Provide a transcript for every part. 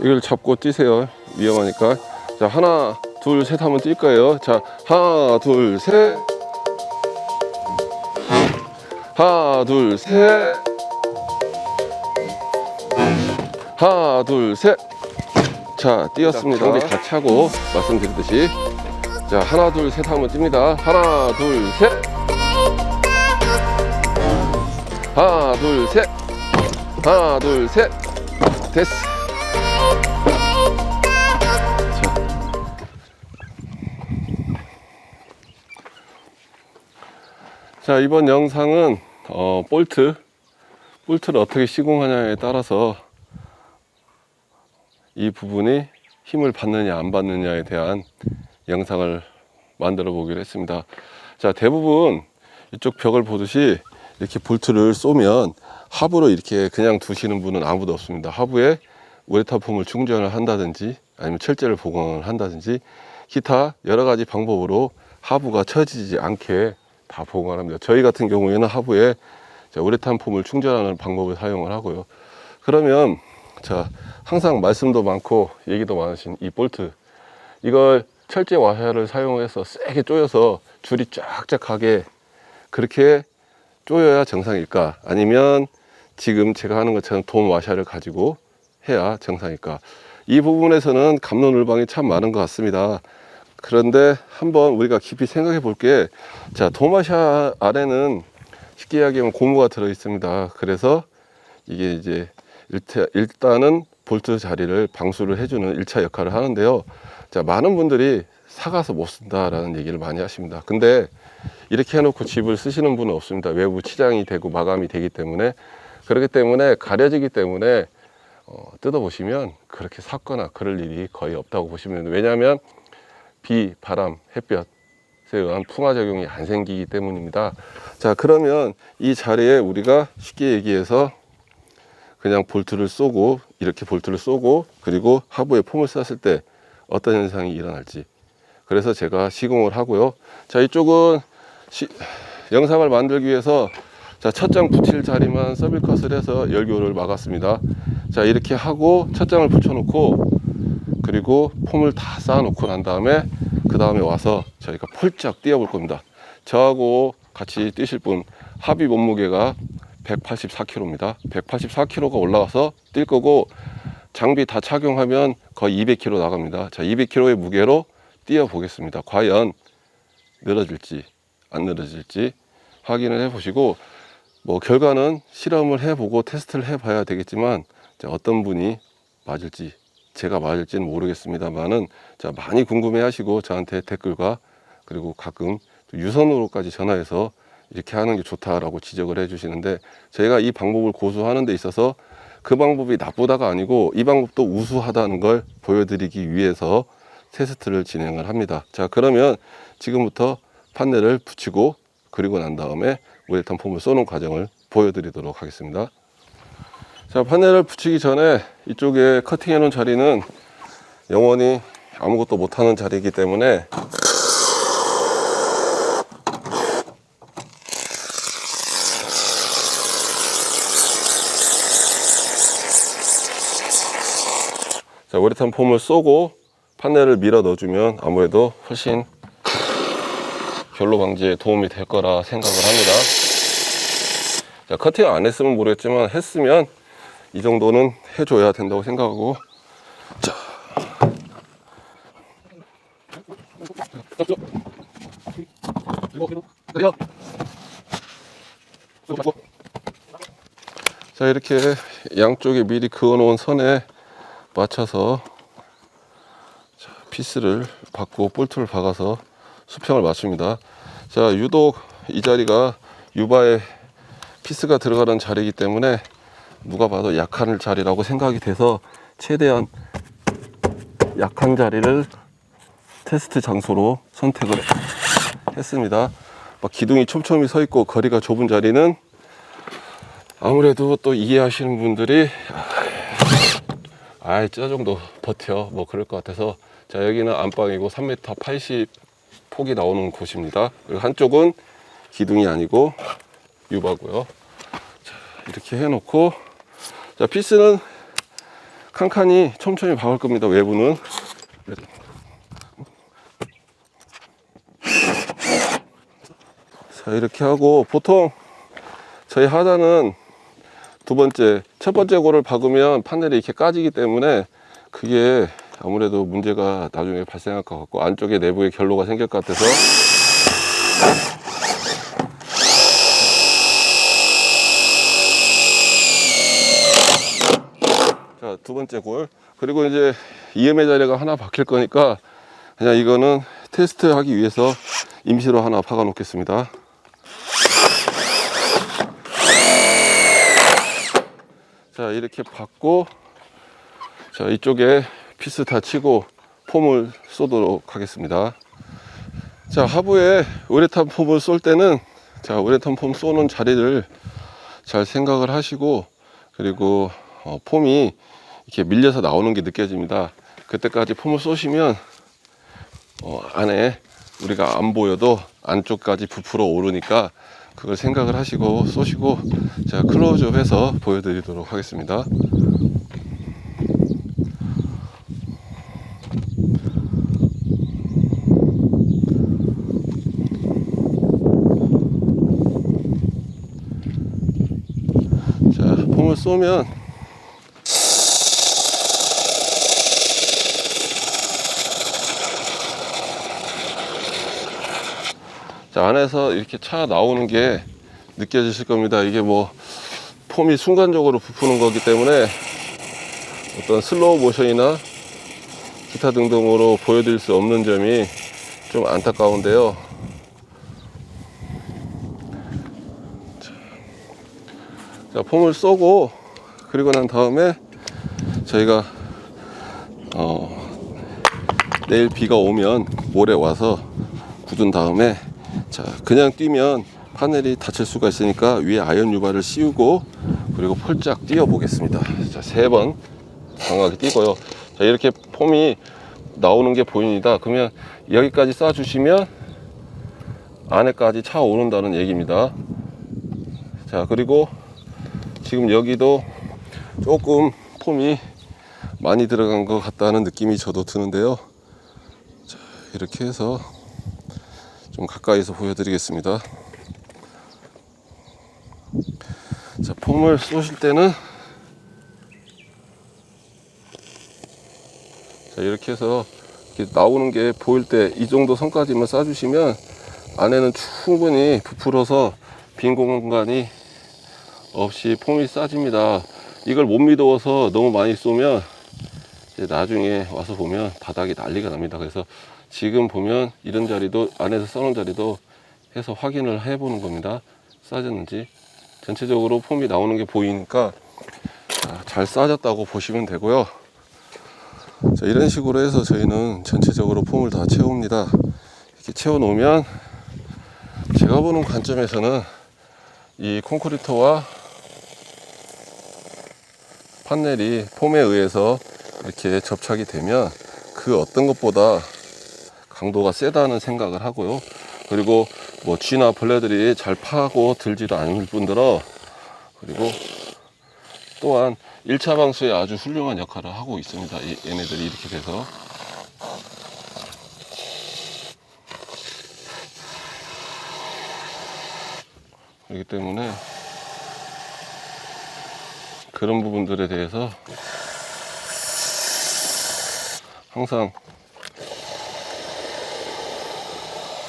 이걸 잡고 뛰세요. 위험하니까. 자, 하나, 둘, 셋 하면 뛸 거예요. 자, 하나, 둘, 셋. 하나, 둘, 셋. 하나, 둘, 셋. 자, 뛰었습니다. 장비 다 차고 말씀드렸듯이. 자, 하나, 둘, 셋 하면 뜁니다. 하나, 둘, 셋. 하나, 둘, 셋. 하나, 둘, 셋. 됐어. 자, 이번 영상은 어, 볼트, 볼트를 어떻게 시공하냐에 따라서 이 부분이 힘을 받느냐 안 받느냐에 대한 영상을 만들어 보기로 했습니다. 자, 대부분 이쪽 벽을 보듯이 이렇게 볼트를 쏘면 하부로 이렇게 그냥 두시는 분은 아무도 없습니다. 하부에 우레탄 폼을 충전을 한다든지 아니면 철제를 복원을 한다든지 기타 여러 가지 방법으로 하부가 처지지 않게 다 복원합니다. 저희 같은 경우에는 하부에 자, 우레탄 폼을 충전하는 방법을 사용을 하고요. 그러면 자 항상 말씀도 많고 얘기도 많으신 이 볼트 이걸 철제 와샤를 사용해서 세게 조여서 줄이 쫙쫙 가게 그렇게 조여야 정상일까? 아니면 지금 제가 하는 것처럼 돔 와샤를 가지고 해야 정상일까? 이 부분에서는 감론을방이 참 많은 것 같습니다. 그런데 한번 우리가 깊이 생각해 볼 게. 자, 돔 와샤 안에는 쉽게 이야기하면 고무가 들어 있습니다. 그래서 이게 이제 일단은 볼트 자리를 방수를 해주는 일차 역할을 하는데요. 자, 많은 분들이 사가서 못 쓴다라는 얘기를 많이 하십니다. 근데 이렇게 해놓고 집을 쓰시는 분은 없습니다. 외부 치장이 되고 마감이 되기 때문에 그렇기 때문에 가려지기 때문에 어, 뜯어보시면 그렇게 샀거나 그럴 일이 거의 없다고 보시면. 왜냐하면 비, 바람, 햇볕에 의한 풍화 작용이 안 생기기 때문입니다. 자, 그러면 이 자리에 우리가 쉽게 얘기해서 그냥 볼트를 쏘고 이렇게 볼트를 쏘고 그리고 하부에 폼을 쐈을 때 어떤 현상이 일어날지 그래서 제가 시공을 하고요. 자, 이쪽은 시- 영상을 만들기 위해서 자, 첫 장 붙일 자리만 서빌컷을 해서 열교를 막았습니다. 자, 이렇게 하고 첫 장을 붙여 놓고 그리고 폼을 다 쌓아놓고 난 다음에 그 다음에 와서 저희가 폴짝 뛰어볼 겁니다. 저하고 같이 뛰실 분 합의 몸무게가 184kg입니다. 184kg가 올라와서 뛸 거고 장비 다 착용하면 거의 200kg 나갑니다. 자, 200kg의 무게로 뛰어 보겠습니다. 과연 늘어질지 안 늘어질지 확인을 해 보시고 뭐 결과는 실험을 해 보고 테스트를 해 봐야 되겠지만 자, 어떤 분이 맞을지 제가 맞을지는 모르겠습니다만은 자, 많이 궁금해 하시고 저한테 댓글과 그리고 가끔 또 유선으로까지 전화해서 이렇게 하는 게 좋다라고 지적을 해 주시는데 저희가 이 방법을 고수하는 데 있어서 그 방법이 나쁘다가 아니고 이 방법도 우수하다는 걸 보여드리기 위해서 테스트를 진행을 합니다. 자, 그러면 지금부터 판넬을 붙이고 그리고 난 다음에 우레탄 폼을 쏘는 과정을 보여드리도록 하겠습니다. 자, 판넬을 붙이기 전에 이쪽에 커팅해 놓은 자리는 영원히 아무것도 못하는 자리이기 때문에 자, 우레탄 폼을 쏘고 판넬을 밀어 넣어주면 아무래도 훨씬 결로 방지에 도움이 될 거라 생각을 합니다. 자, 커팅 안 했으면 모르겠지만 했으면 이 정도는 해줘야 된다고 생각하고 자. 자 이렇게 양쪽에 미리 그어놓은 선에 맞춰서 자, 피스를 받고 볼트를 박아서 수평을 맞춥니다. 자, 유독 이 자리가 유바에 피스가 들어가는 자리이기 때문에 누가 봐도 약한 자리라고 생각이 돼서 최대한 약한 자리를 테스트 장소로 선택을 했습니다. 막 기둥이 촘촘히 서 있고 거리가 좁은 자리는 아무래도 또 이해하시는 분들이 아이 저 정도 버텨. 뭐 그럴 것 같아서 자 여기는 안방이고 3m 80 폭이 나오는 곳입니다. 그리고 한쪽은 기둥이 아니고 유바고요. 자 이렇게 해놓고 자 피스는 칸칸이 촘촘히 박을 겁니다. 외부는. 자, 이렇게 하고 보통 저희 하단은 두 번째, 첫 번째 골을 박으면 판넬이 이렇게 까지기 때문에 그게 아무래도 문제가 나중에 발생할 것 같고 안쪽에 내부에 결로가 생길 것 같아서 자, 두 번째 골. 그리고 이제 EM의 자리가 하나 박힐 거니까 그냥 이거는 테스트 하기 위해서 임시로 하나 박아 놓겠습니다. 자, 이렇게 박고 자, 이쪽에 피스 다 치고 폼을 쏘도록 하겠습니다. 자, 하부에 우레탄 폼을 쏠 때는 자, 우레탄 폼 쏘는 자리를 잘 생각을 하시고 그리고 어, 폼이 이렇게 밀려서 나오는 게 느껴집니다. 그때까지 폼을 쏘시면 어, 안에 우리가 안 보여도 안쪽까지 부풀어 오르니까 그걸 생각을 하시고 쏘시고 제가 클로즈업 해서 보여드리도록 하겠습니다. 자, 폼을 쏘면 안에서 이렇게 차 나오는 게 느껴지실 겁니다. 이게 뭐 폼이 순간적으로 부푸는 거기 때문에 어떤 슬로우 모션이나 기타 등등으로 보여드릴 수 없는 점이 좀 안타까운데요. 자, 자, 폼을 쏘고 그리고 난 다음에 저희가 어, 내일 비가 오면 모레 와서 굳은 다음에 자 그냥 뛰면 파넬이 다칠 수가 있으니까 위에 아연 유발을 씌우고 그리고 폴짝 뛰어 보겠습니다. 자세 번 강하게 뛰고요. 자 이렇게 폼이 나오는 게 보입니다. 그러면 여기까지 쏴 주시면 안에까지 차 오른다는 얘기입니다. 자 그리고 지금 여기도 조금 폼이 많이 들어간 것 같다는 느낌이 저도 드는데요. 자 이렇게 해서 좀 가까이서 보여드리겠습니다. 자, 폼을 쏘실 때는 자, 이렇게 해서 이렇게 나오는 게 보일 때 이 정도 선까지만 쏴주시면 안에는 충분히 부풀어서 빈 공간이 없이 폼이 싸집니다. 이걸 못 믿어서 너무 많이 쏘면 나중에 와서 보면 바닥이 난리가 납니다. 그래서 지금 보면 이런 자리도 안에서 써놓은 자리도 해서 확인을 해보는 겁니다. 싸졌는지 전체적으로 폼이 나오는 게 보이니까 자, 잘 싸졌다고 보시면 되고요. 자, 이런 식으로 해서 저희는 전체적으로 폼을 다 채웁니다. 이렇게 채워 놓으면 제가 보는 관점에서는 이 콘크리트와 판넬이 폼에 의해서 이렇게 접착이 되면 그 어떤 것보다 강도가 세다는 생각을 하고요. 그리고 뭐 쥐나 벌레들이 잘 파고 들지도 않을 뿐더러 그리고 또한 1차 방수에 아주 훌륭한 역할을 하고 있습니다. 이- 얘네들이 이렇게 돼서 그렇기 때문에 그런 부분들에 대해서 항상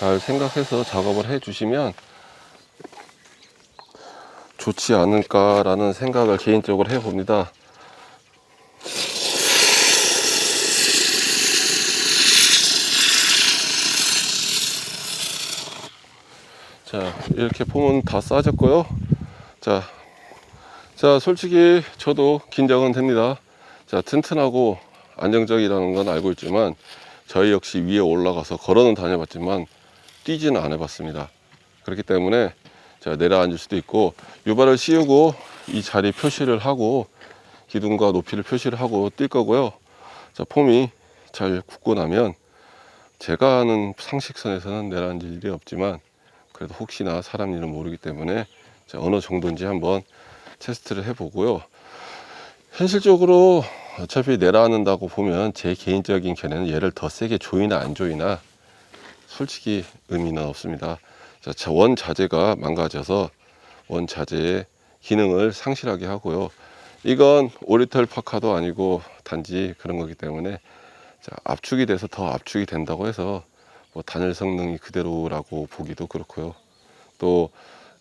잘 생각해서 작업을 해 주시면 좋지 않을까라는 생각을 개인적으로 해 봅니다. 자, 이렇게 폼은 다 싸졌고요. 자, 자, 솔직히 저도 긴장은 됩니다. 자, 튼튼하고 안정적이라는 건 알고 있지만 저희 역시 위에 올라가서 걸어는 다녀봤지만 뛰지는 안 해봤습니다. 그렇기 때문에 제가 내려앉을 수도 있고 유발을 씌우고 이 자리 표시를 하고 기둥과 높이를 표시를 하고 뛸 거고요. 자, 폼이 잘 굳고 나면 제가 아는 상식선에서는 내려앉을 일이 없지만 그래도 혹시나 사람 일은 모르기 때문에 자, 어느 정도인지 한번 테스트를 해보고요. 현실적으로 어차피 내려앉는다고 보면 제 개인적인 견해는 얘를 더 세게 조이나 안 조이나 솔직히 의미는 없습니다. 자, 자, 원 자재가 망가져서 원 자재의 기능을 상실하게 하고요. 이건 오리털 파카도 아니고 단지 그런 거기 때문에 자, 압축이 돼서 더 압축이 된다고 해서 뭐 단열 성능이 그대로라고 보기도 그렇고요. 또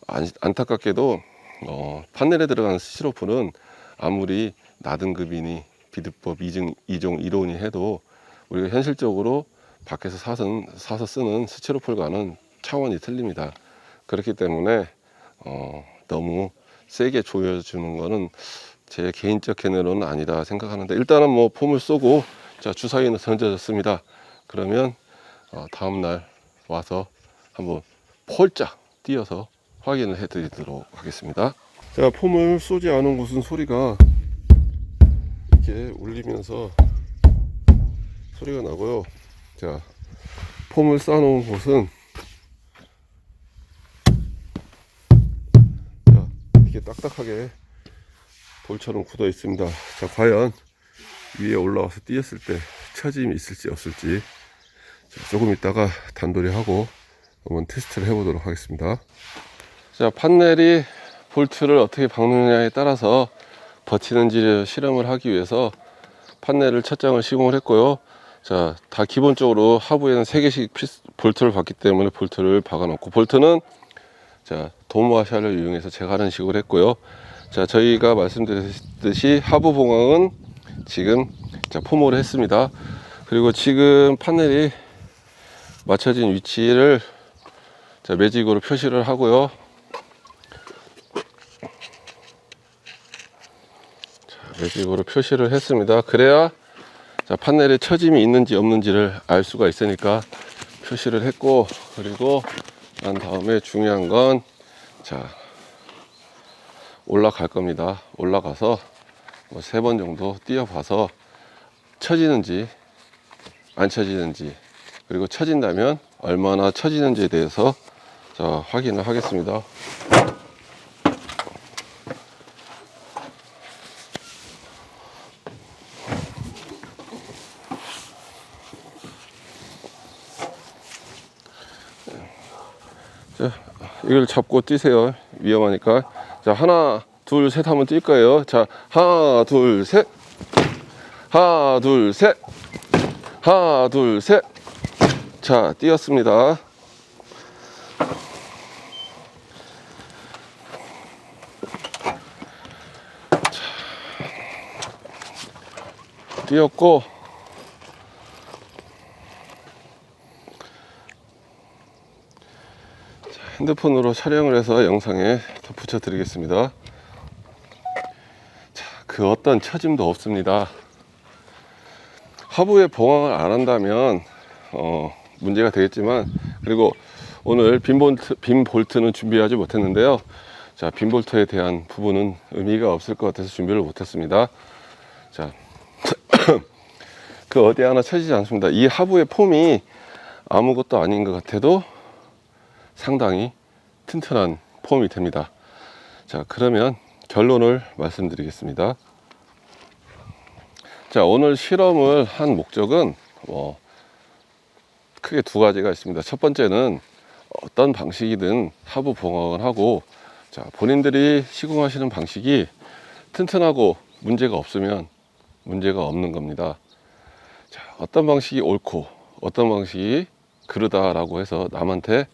안, 안타깝게도 어, 판넬에 들어가는 시로프는 아무리 나등급이니 비드법 이중, 이종 이론이 해도 우리가 현실적으로 밖에서 사선, 사서 쓰는 스티로폴과는 차원이 틀립니다. 그렇기 때문에 어, 너무 세게 조여주는 거는 제 개인적 견해로는 아니다 생각하는데 일단은 뭐 폼을 쏘고 자 주사위는 던져졌습니다. 그러면 어, 다음 날 와서 한번 폴짝 뛰어서 확인을 해드리도록 하겠습니다. 자 폼을 쏘지 않은 곳은 소리가 이렇게 울리면서 소리가 나고요. 자 폼을 쌓아놓은 곳은 자 이렇게 딱딱하게 돌처럼 굳어 있습니다. 자 과연 위에 올라와서 뛰었을 때 처짐이 있을지 없을지 자, 조금 있다가 단돌이 하고 한번 테스트를 해보도록 하겠습니다. 자 판넬이 볼트를 어떻게 박느냐에 따라서 버티는지 실험을 하기 위해서 판넬을 첫 장을 시공을 했고요. 자, 다 기본적으로 하부에는 3개씩 피스, 볼트를 박기 때문에 볼트를 박아 놓고 볼트는 자, 도마샤를 이용해서 제가 하는 식으로 했고요. 자, 저희가 말씀드렸듯이 하부 봉황은 지금 자, 폼으로 했습니다. 그리고 지금 판넬이 맞춰진 위치를 자, 매직으로 표시를 하고요. 매직으로 표시를 했습니다. 그래야 자, 판넬에 처짐이 있는지 없는지를 알 수가 있으니까 표시를 했고 그리고 난 다음에 중요한 건 자, 올라갈 겁니다. 올라가서 뭐 세 번 정도 뛰어봐서 처지는지 안 처지는지 그리고 처진다면 얼마나 처지는지에 대해서 자, 확인을 하겠습니다. 이걸 잡고 뛰세요. 위험하니까. 자, 하나, 둘, 셋 하면 뛸 거예요. 자, 하나, 둘, 셋. 하나, 둘, 셋. 하나, 둘, 셋. 자, 뛰었습니다. 자, 뛰었고, 핸드폰으로 촬영을 해서 영상에 덧붙여 드리겠습니다. 자, 그 어떤 처짐도 없습니다. 하부에 봉황을 안 한다면 어, 문제가 되겠지만 그리고 오늘 빈 볼트, 빈 볼트는 준비하지 못했는데요. 자, 빈 볼트에 대한 부분은 의미가 없을 것 같아서 준비를 못했습니다. 자, 그 어디 하나 쳐지지 않습니다. 이 하부의 폼이 아무것도 아닌 것 같아도 상당히 튼튼한 폼이 됩니다. 자, 그러면 결론을 말씀드리겠습니다. 자, 오늘 실험을 한 목적은 뭐 크게 두 가지가 있습니다. 첫 번째는 어떤 방식이든 하부 봉황을 하고 자, 본인들이 시공하시는 방식이 튼튼하고 문제가 없으면 문제가 없는 겁니다. 자, 어떤 방식이 옳고 어떤 방식이 그르다라고 해서 남한테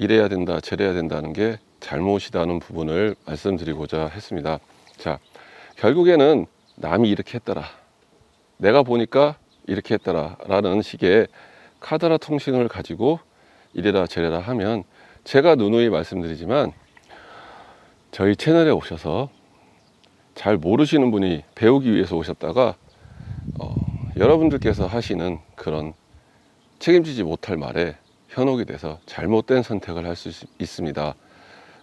이래야 된다, 저래야 된다는 게 잘못이다는 부분을 말씀드리고자 했습니다. 자, 결국에는 남이 이렇게 했더라. 내가 보니까 이렇게 했더라. 라는 식의 카드라 통신을 가지고 이래라 저래라 하면 제가 누누이 말씀드리지만 저희 채널에 오셔서 잘 모르시는 분이 배우기 위해서 오셨다가 어, 여러분들께서 하시는 그런 책임지지 못할 말에 현혹이 돼서 잘못된 선택을 할 수 있습니다.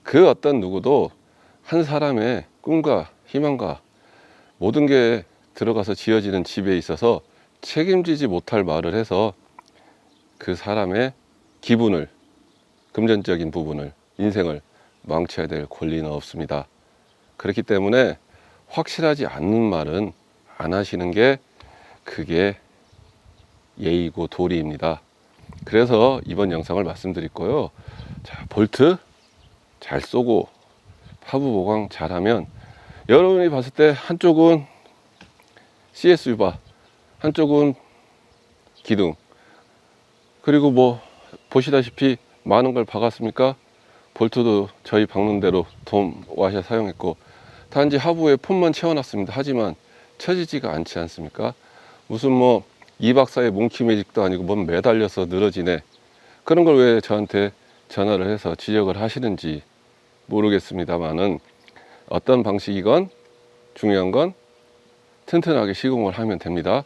그 어떤 누구도 한 사람의 꿈과 희망과 모든 게 들어가서 지어지는 집에 있어서 책임지지 못할 말을 해서 그 사람의 기분을, 금전적인 부분을, 인생을 망쳐야 될 권리는 없습니다. 그렇기 때문에 확실하지 않는 말은 안 하시는 게 그게 예의고 도리입니다. 그래서 이번 영상을 말씀드릴 거요. 자, 볼트 잘 쏘고 파부 보강 잘하면 여러분이 봤을 때 한쪽은 CS 유바, 한쪽은 기둥. 그리고 뭐 보시다시피 많은 걸 박았습니까? 볼트도 저희 박는 대로 돔 와샤 사용했고 단지 하부에 폼만 채워놨습니다. 하지만 쳐지지가 않지 않습니까? 무슨 뭐 이 박사의 몽키 매직도 아니고 뭔 매달려서 늘어지네. 그런 걸 왜 저한테 전화를 해서 지적을 하시는지 모르겠습니다만은 어떤 방식이건 중요한 건 튼튼하게 시공을 하면 됩니다.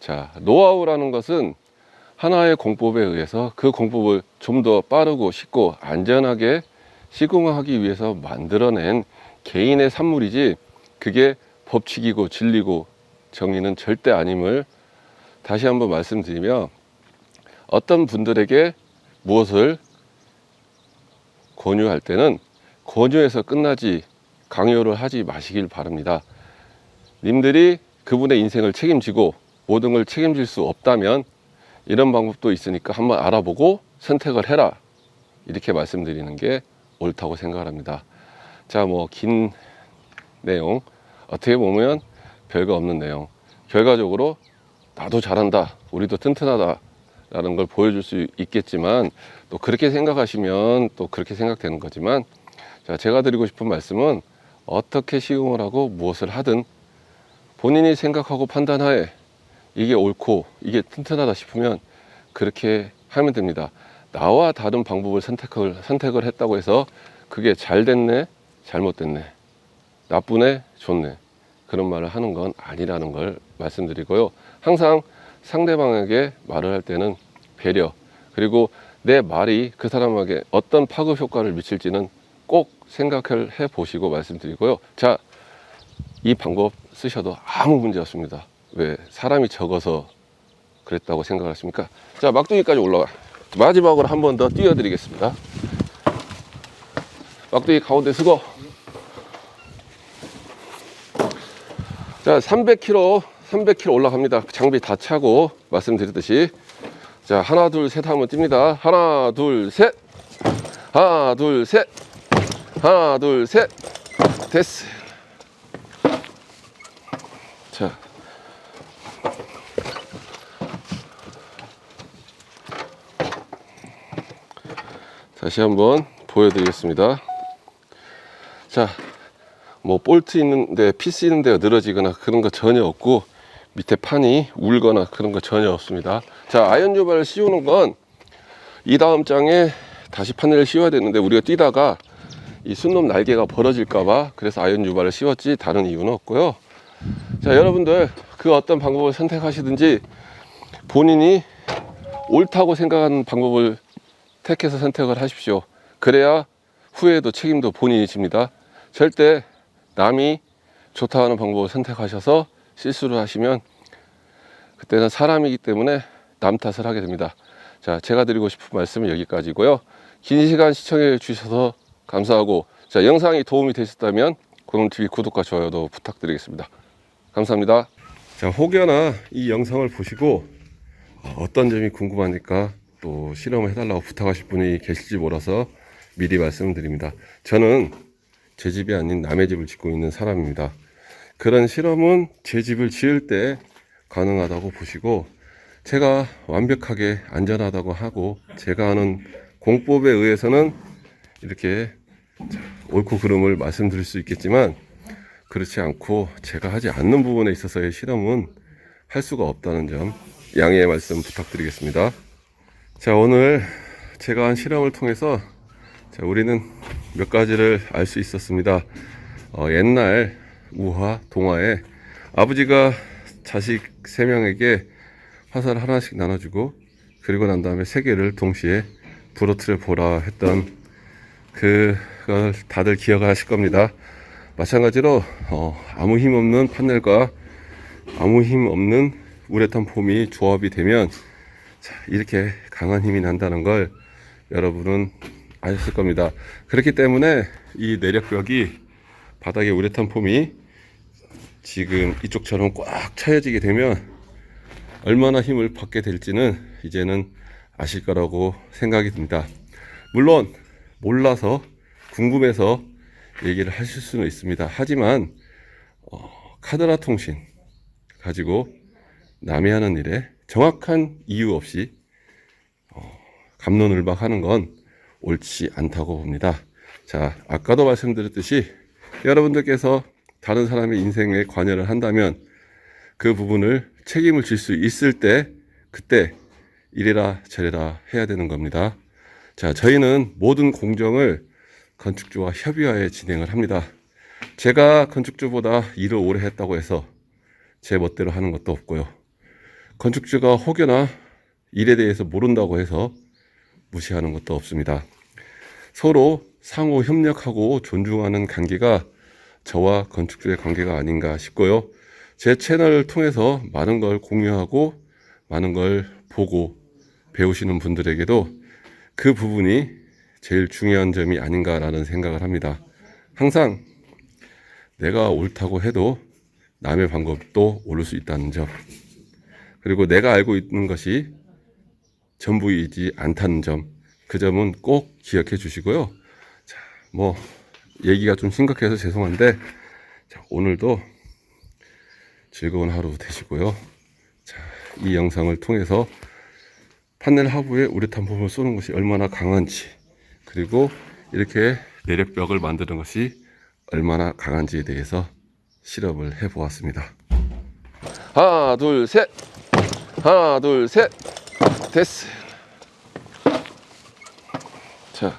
자, 노하우라는 것은 하나의 공법에 의해서 그 공법을 좀 더 빠르고 쉽고 안전하게 시공하기 위해서 만들어낸 개인의 산물이지 그게 법칙이고 진리고 정의는 절대 아님을 다시 한번 말씀드리며 어떤 분들에게 무엇을 권유할 때는 권유해서 끝나지 강요를 하지 마시길 바랍니다. 님들이 그분의 인생을 책임지고 모든 걸 책임질 수 없다면 이런 방법도 있으니까 한번 알아보고 선택을 해라. 이렇게 말씀드리는 게 옳다고 생각을 합니다. 자, 뭐, 긴 내용. 어떻게 보면 별거 없는 내용. 결과적으로 나도 잘한다. 우리도 튼튼하다. 라는 걸 보여줄 수 있겠지만 또 그렇게 생각하시면 또 그렇게 생각되는 거지만 자, 제가 드리고 싶은 말씀은 어떻게 시공을 하고 무엇을 하든 본인이 생각하고 판단하에 이게 옳고 이게 튼튼하다 싶으면 그렇게 하면 됩니다. 나와 다른 방법을 선택을 선택을 했다고 해서 그게 잘 됐네, 잘못됐네, 나쁘네, 좋네 그런 말을 하는 건 아니라는 걸 말씀드리고요. 항상 상대방에게 말을 할 때는 배려 그리고 내 말이 그 사람에게 어떤 파급 효과를 미칠지는 꼭 생각을 해 보시고 말씀드리고요. 자, 이 방법 쓰셔도 아무 문제 없습니다. 왜 사람이 적어서 그랬다고 생각하십니까? 자, 막둥이까지 올라가. 마지막으로 한 번 더 띄워드리겠습니다. 막둥이 가운데 쓰고. 자, 300km, 300km 올라갑니다. 장비 다 차고 말씀드렸듯이. 자, 하나, 둘, 셋 하면 뜁니다. 하나, 둘, 셋. 하나, 둘, 셋. 하나, 둘, 셋. 됐어. 자. 다시 한번 보여드리겠습니다. 자, 뭐 볼트 있는데 피스 있는 데가 늘어지거나 그런 거 전혀 없고 밑에 판이 울거나 그런 거 전혀 없습니다. 자, 아이언 유발을 씌우는 건 이 다음 장에 다시 판넬을 씌워야 되는데 우리가 뛰다가 이 순놈 날개가 벌어질까봐 그래서 아이언 유발을 씌웠지 다른 이유는 없고요. 자, 여러분들 그 어떤 방법을 선택하시든지 본인이 옳다고 생각하는 방법을 택해서 선택을 하십시오. 그래야 후회도 책임도 본인이 집니다. 절대 남이 좋다 하는 방법을 선택하셔서 실수를 하시면 그때는 사람이기 때문에 남 탓을 하게 됩니다. 자, 제가 드리고 싶은 말씀은 여기까지고요. 긴 시간 시청해 주셔서 감사하고 자, 영상이 도움이 되셨다면 고놈TV 구독과 좋아요도 부탁드리겠습니다. 감사합니다. 자, 혹여나 이 영상을 보시고 어떤 점이 궁금하니까 또 실험을 해달라고 부탁하실 분이 계실지 몰라서 미리 말씀드립니다. 저는 제 집이 아닌 남의 집을 짓고 있는 사람입니다. 그런 실험은 제 집을 지을 때 가능하다고 보시고 제가 완벽하게 안전하다고 하고 제가 하는 공법에 의해서는 이렇게 옳고 그름을 말씀드릴 수 있겠지만 그렇지 않고 제가 하지 않는 부분에 있어서의 실험은 할 수가 없다는 점 양해의 말씀 부탁드리겠습니다. 자, 오늘 제가 한 실험을 통해서 자, 우리는 몇 가지를 알 수 있었습니다. 어, 옛날 우화, 동화에 아버지가 자식 세 명에게 화살 하나씩 나눠주고 그리고 난 다음에 세 개를 동시에 부러뜨려 보라 했던 그걸 다들 기억하실 겁니다. 마찬가지로 어, 아무 힘 없는 판넬과 아무 힘 없는 우레탄 폼이 조합이 되면 자, 이렇게 강한 힘이 난다는 걸 여러분은 아셨을 겁니다. 그렇기 때문에 이 내력벽이 바닥에 우레탄 폼이 지금 이쪽처럼 꽉 차여지게 되면 얼마나 힘을 받게 될지는 이제는 아실 거라고 생각이 듭니다. 물론 몰라서 궁금해서 얘기를 하실 수는 있습니다. 하지만 어, 카드라 통신 가지고 남이 하는 일에 정확한 이유 없이 어, 감론을박하는 건 옳지 않다고 봅니다. 자, 아까도 말씀드렸듯이 여러분들께서 다른 사람의 인생에 관여를 한다면 그 부분을 책임을 질 수 있을 때 그때 이래라 저래라 해야 되는 겁니다. 자, 저희는 모든 공정을 건축주와 협의하에 진행을 합니다. 제가 건축주보다 일을 오래 했다고 해서 제 멋대로 하는 것도 없고요. 건축주가 혹여나 일에 대해서 모른다고 해서 무시하는 것도 없습니다. 서로 상호 협력하고 존중하는 관계가 저와 건축주의 관계가 아닌가 싶고요. 제 채널을 통해서 많은 걸 공유하고 많은 걸 보고 배우시는 분들에게도 그 부분이 제일 중요한 점이 아닌가라는 생각을 합니다. 항상 내가 옳다고 해도 남의 방법도 옳을 수 있다는 점. 그리고 내가 알고 있는 것이 전부이지 않다는 점. 그 점은 꼭 기억해 주시고요. 자, 뭐, 얘기가 좀 심각해서 죄송한데, 자, 오늘도 즐거운 하루 되시고요. 자, 이 영상을 통해서 판넬 하부에 우레탄 폼을 쏘는 것이 얼마나 강한지, 그리고 이렇게 내력벽을 만드는 것이 얼마나 강한지에 대해서 실험을 해 보았습니다. 하나, 둘, 셋. 하나, 둘, 셋. 됐어. 자,